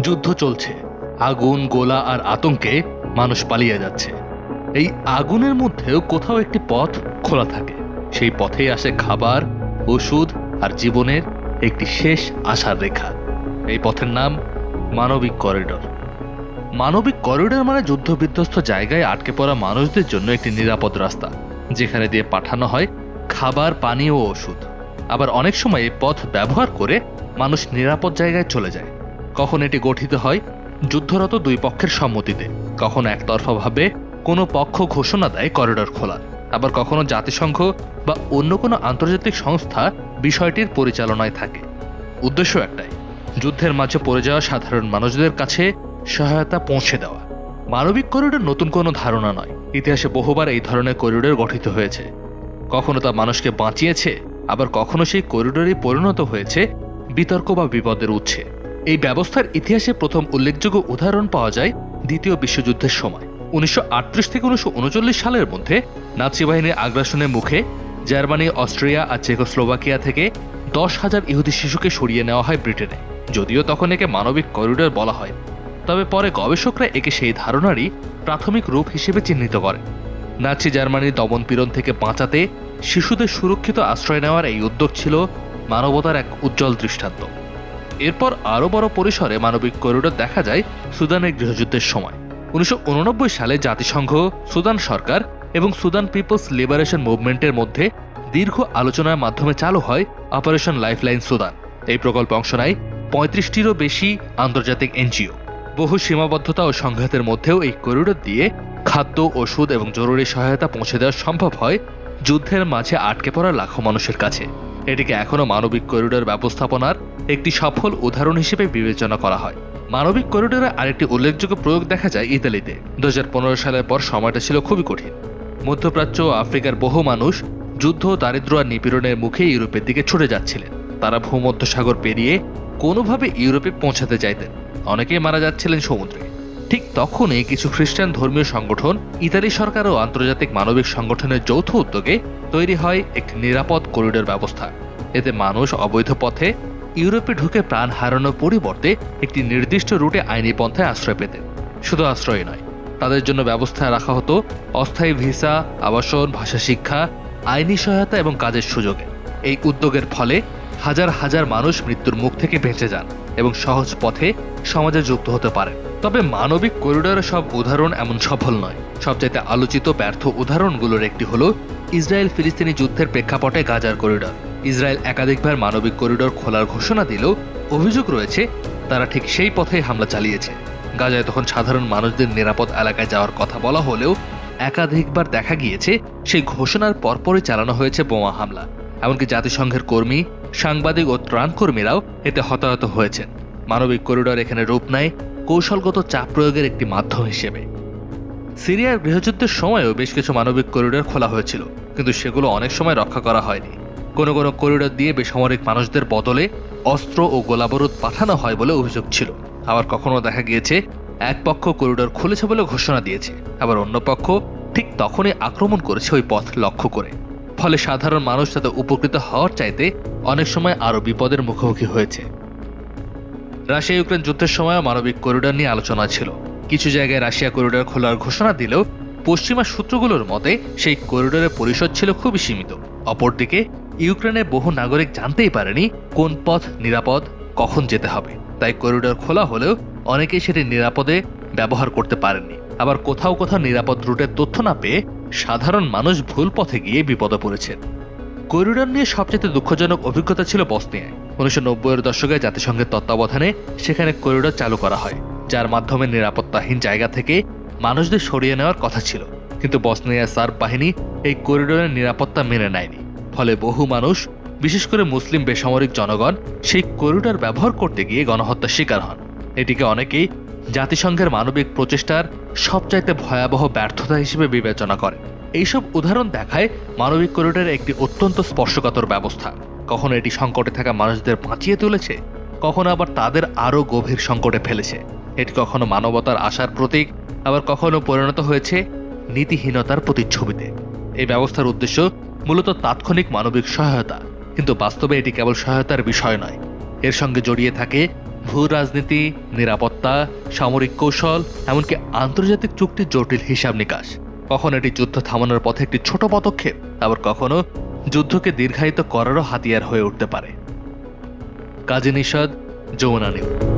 যুদ্ধ চলছে। আগুন, গোলা আর আতঙ্কে মানুষ পালিয়ে যাচ্ছে। এই আগুনের মধ্যেও কোথাও একটি পথ খোলা থাকে। সেই পথেই আসে খাবার, ওষুধ আর জীবনের একটি শেষ আশার রেখা। এই পথের নাম মানবিক করিডর। মানবিক করিডর মানে যুদ্ধবিধ্বস্ত জায়গায় আটকে পড়া মানুষদের জন্য একটি নিরাপদ রাস্তা, যেখানে দিয়ে পাঠানো হয় খাবার, পানি ও ওষুধ। আবার অনেক সময় এই পথ ব্যবহার করে মানুষ নিরাপদ জায়গায় চলে যায়। কখন এটি গঠিত হয়? যুদ্ধরত দুই পক্ষের সম্মতিতে। কখনো একতরফাভাবে কোনো পক্ষ ঘোষণা দেয় করিডর খোলার আবার কখনো জাতিসংঘ বা অন্য কোনো আন্তর্জাতিক সংস্থা বিষয়টির পরিচালনায় থাকে। উদ্দেশ্য একটাই, যুদ্ধের মাঝে পড়ে যাওয়া সাধারণ মানুষদের কাছে সহায়তা পৌঁছে দেওয়া। মানবিক করিডোর নতুন কোনো ধারণা নয়। ইতিহাসে বহুবার এই ধরনের করিডোর গঠিত হয়েছে। কখনো তা মানুষকে বাঁচিয়েছে আবার কখনো সেই করিডোরই পরিণত হয়েছে বিতর্ক বা বিপদের উৎসে। এই ব্যবস্থার ইতিহাসে প্রথম উল্লেখযোগ্য উদাহরণ পাওয়া যায় দ্বিতীয় বিশ্বযুদ্ধের সময়। উনিশশো আটত্রিশ থেকে উনিশশো সালের মধ্যে নাৎসি বাহিনীর আগ্রাসনের মুখে জার্মানি, অস্ট্রিয়া আর চেকোস্লোভাকিয়া থেকে দশ হাজার ইহুদি শিশুকে সরিয়ে নেওয়া হয় ব্রিটেনে। যদিও তখন একে মানবিক করিডোর বলা হয়। তবে পরে গবেষকরা একে সেই ধারণারই প্রাথমিক রূপ হিসেবে চিহ্নিত করেন নাচি জার্মানির দমনপীড়ন থেকে বাঁচাতে শিশুদের সুরক্ষিত আশ্রয় নেওয়ার এই উদ্যোগ ছিল মানবতার এক উজ্জ্বল দৃষ্টান্ত। এরপর আরও বড় পরিসরে মানবিক করিডোর দেখা যায় সুদানের গৃহযুদ্ধের সময়। উনিশশো উননব্বই সালে জাতিসংঘ, সুদান সরকার এবং সুদান পিপলস লিবারেশন মুভমেন্টের মধ্যে দীর্ঘ আলোচনার মাধ্যমে চালু হয় অপারেশন লাইফলাইন সুদান। এই প্রকল্পে অংশ নেয় পঁয়ত্রিশটিরও বেশি আন্তর্জাতিক এনজিও। বহু সীমাবদ্ধতা ও সংঘাতের মধ্যেও এই করিডোর দিয়ে খাদ্য, ওষুধ এবং জরুরি সহায়তা পৌঁছে দেওয়া সম্ভব হয় যুদ্ধের মাঝে আটকে পড়া লাখো মানুষের কাছে। এটিকে এখনও মানবিক করিডোর ব্যবস্থাপনার একটি সফল উদাহরণ হিসেবে বিবেচনা করা হয়। মানবিক করিডোরে আরেকটি উল্লেখযোগ্য প্রয়োগ দেখা যায় ইতালিতে। দু হাজার পনেরো সালের পর সময়টা ছিল খুবই কঠিন। মধ্যপ্রাচ্য ও আফ্রিকার বহু মানুষ যুদ্ধ দারিদ্র আর নিপীড়নের মুখে ইউরোপের দিকে ছুটে যাচ্ছিলেন। তারা ভূমধ্যসাগর পেরিয়ে কোনোভাবে ইউরোপে পৌঁছাতে চাইতেন। অনেকেই মারা যাচ্ছিলেন সমুদ্রে। ঠিক তখনই কিছু খ্রিস্টান ধর্মীয় সংগঠন ইতালি সরকার ও আন্তর্জাতিক মানবিক সংগঠনের যৌথ উদ্যোগে তৈরি হয় একটি নিরাপদ করিডোর ব্যবস্থা। এতে মানুষ অবৈধ পথে ইউরোপে ঢুকে প্রাণ হারানোর পরিবর্তে একটি নির্দিষ্ট রুটে আইনি পন্থায় আশ্রয় পেতেন। শুধু আশ্রয় নয়, তাদের জন্য ব্যবস্থা রাখা হতো অস্থায়ী ভিসা, আবাসন, ভাষা শিক্ষা, আইনি সহায়তা এবং কাজের সুযোগে। এই উদ্যোগের ফলে হাজার হাজার মানুষ মৃত্যুর মুখ থেকে বেঁচে যান এবং সহজ পথে সমাজে যুক্ত হতে পারেন। তবে মানবিক করিডোরের সব উদাহরণ এমন সফল নয়। সবচাইতে আলোচিত ব্যর্থ উদাহরণগুলোর একটি হলো ইসরায়েল ফিলিস্তিনি যুদ্ধের প্রেক্ষাপটে গাজার করিডোর। ইসরায়েল একাধিকবার মানবিক করিডোর খোলার ঘোষণা দিলেও অভিযোগ রয়েছে, তারা ঠিক সেই পথেই হামলা চালিয়েছে। গাজায় তখন সাধারণ মানুষদের নিরাপদ এলাকায় যাওয়ার কথা বলা হলেও একাধিকবার দেখা গিয়েছে, সেই ঘোষণার পরপরই চালানো হয়েছে বোমা হামলা। এমনকি জাতিসংঘের কর্মী, সাংবাদিক ও ত্রাণকর্মীরাও এতে হতাহত হয়েছেন। মানবিক করিডোর এখানে রূপ নেয় কৌশলগত চাপ প্রয়োগের একটি মাধ্যম হিসেবে। সিরিয়ার গৃহযুদ্ধের সময়ও বেশ কিছু মানবিক করিডোর খোলা হয়েছিল, কিন্তু সেগুলো অনেক সময় রক্ষা করা হয়নি। কোনো কোনো করিডোর দিয়ে বেসামরিক মানুষদের বদলে অস্ত্র ও গোলাবারুদ পাঠানো হয় বলে অভিযোগ ছিল। আবার কখনো দেখা গিয়েছে, এক পক্ষ করিডোর খুলেছে বলে ঘোষণা দিয়েছে, আবার অন্য পক্ষ ঠিক তখনই আক্রমণ করেছে ওই পথ লক্ষ্য করে। ফলে সাধারণ মানুষ তাতে উপকৃত হওয়ার চাইতে অনেক সময় আরও বিপদের মুখোমুখি হয়েছে। রাশিয়া ইউক্রেন যুদ্ধের সময় মানবিক করিডোর নিয়ে আলোচনা ছিল। কিছু জায়গায় রাশিয়া করিডোর খোলার ঘোষণা দিলেও পশ্চিমা সূত্রগুলোর মতে সেই করিডোরের পরিসর ছিল খুবই সীমিত। অপরদিকে ইউক্রেনের বহু নাগরিক জানতেই পারেনি কোন পথ নিরাপদ, কখন যেতে হবে। তাই করিডোর খোলা হলেও অনেকেই সেটি নিরাপদে ব্যবহার করতে পারেননি। আবার কোথাও কোথাও নিরাপদ রুটের তথ্য না পেয়ে সাধারণ মানুষ ভুল পথে গিয়ে বিপদে পড়েছেন। করিডোর নিয়ে সবচেয়ে দুঃখজনক অভিজ্ঞতা ছিল বসনিয়ায়। উনিশশো নব্বইয়ের দশকে জাতিসংঘের তত্ত্বাবধানে সেখানে করিডোর চালু করা হয়, যার মাধ্যমে নিরাপত্তাহীন জায়গা থেকে মানুষদের সরিয়ে নেওয়ার কথা ছিল। কিন্তু বসনিয়া সার্ব বাহিনী এই করিডোরের নিরাপত্তা মেনে নেয়নি। ফলে বহু মানুষ, বিশেষ করে মুসলিম বেসামরিক জনগণ, সেই করিডোর ব্যবহার করতে গিয়ে গণহত্যার শিকার হন। এটিকে অনেকেই জাতিসংঘের মানবিক প্রচেষ্টার সবচাইতে ভয়াবহ ব্যর্থতা হিসেবে বিবেচনা করে এইসব উদাহরণ দেখায় মানবিক করিডোরের একটি অত্যন্ত স্পর্শকাতর ব্যবস্থা। কখনো এটি সংকটে থাকা মানুষদের বাঁচিয়ে তুলেছে, কখনো আবার তাদের আরও গভীর সংকটে ফেলেছে। এটি কখনো মানবতার আশার প্রতীক, আবার কখনো পরিণত হয়েছে নীতিহীনতার প্রতিচ্ছবিতে। এই ব্যবস্থার উদ্দেশ্য মূলত তাৎক্ষণিক মানবিক সহায়তা, কিন্তু বাস্তবে এটি কেবল সহায়তার বিষয় নয়। এর সঙ্গে জড়িয়ে থাকে ভূ রাজনীতি, নিরাপত্তা, সামরিক কৌশল, এমনকি আন্তর্জাতিক চুক্তির জটিল হিসাব নিকাশ। কখনো এটি যুদ্ধ থামানোর পথে একটি ছোট পদক্ষেপ, আবার কখনো যুদ্ধকে দীর্ঘায়িত করারও হাতিয়ার হয়ে উঠতে পারে। কাজী নিষাদ যমুনা নিউজ।